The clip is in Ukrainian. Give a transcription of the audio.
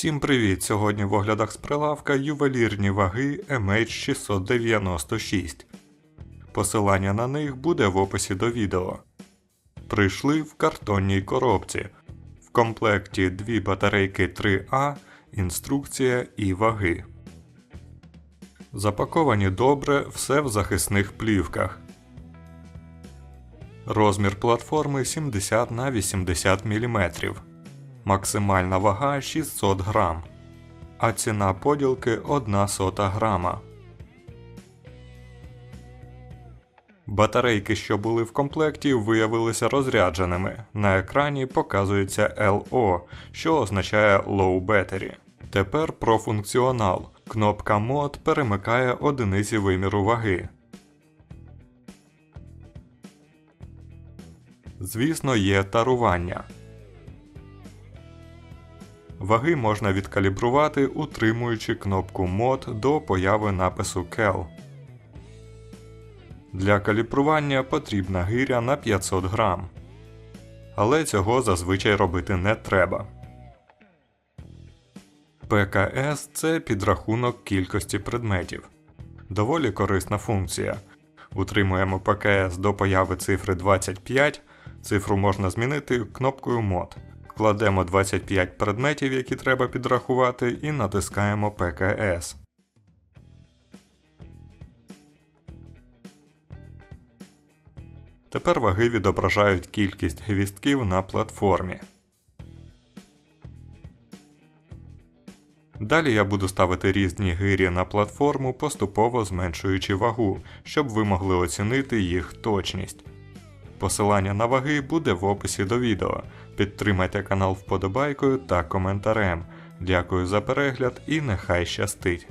Всім привіт! Сьогодні в оглядах з прилавка ювелірні ваги MH696. Посилання на них буде в описі до відео. Прийшли в картонній коробці. В комплекті дві батарейки 3А, інструкція і ваги. Запаковані добре, все в захисних плівках. Розмір платформи 70 на 80 мм. Максимальна вага 600 грам, а ціна поділки 1 сота грама. Батарейки, що були в комплекті, виявилися розрядженими. На екрані показується LO, що означає Low Battery. Тепер про функціонал. Кнопка мод перемикає одиниці виміру ваги. Звісно, є тарування. Ваги можна відкалібрувати, утримуючи кнопку мод до появи напису CAL. Для калібрування потрібна гиря на 500 грам. Але цього зазвичай робити не треба. ПКС це підрахунок кількості предметів. Доволі корисна функція. Утримуємо ПКС до появи цифри 25. Цифру можна змінити кнопкою мод. Кладемо 25 предметів, які треба підрахувати, і натискаємо ПКС. Тепер ваги відображають кількість гвістків на платформі. Далі я буду ставити різні гирі на платформу, поступово зменшуючи вагу, щоб ви могли оцінити їх точність. Посилання на ваги буде в описі до відео. Підтримайте канал вподобайкою та коментарем. Дякую за перегляд і нехай щастить!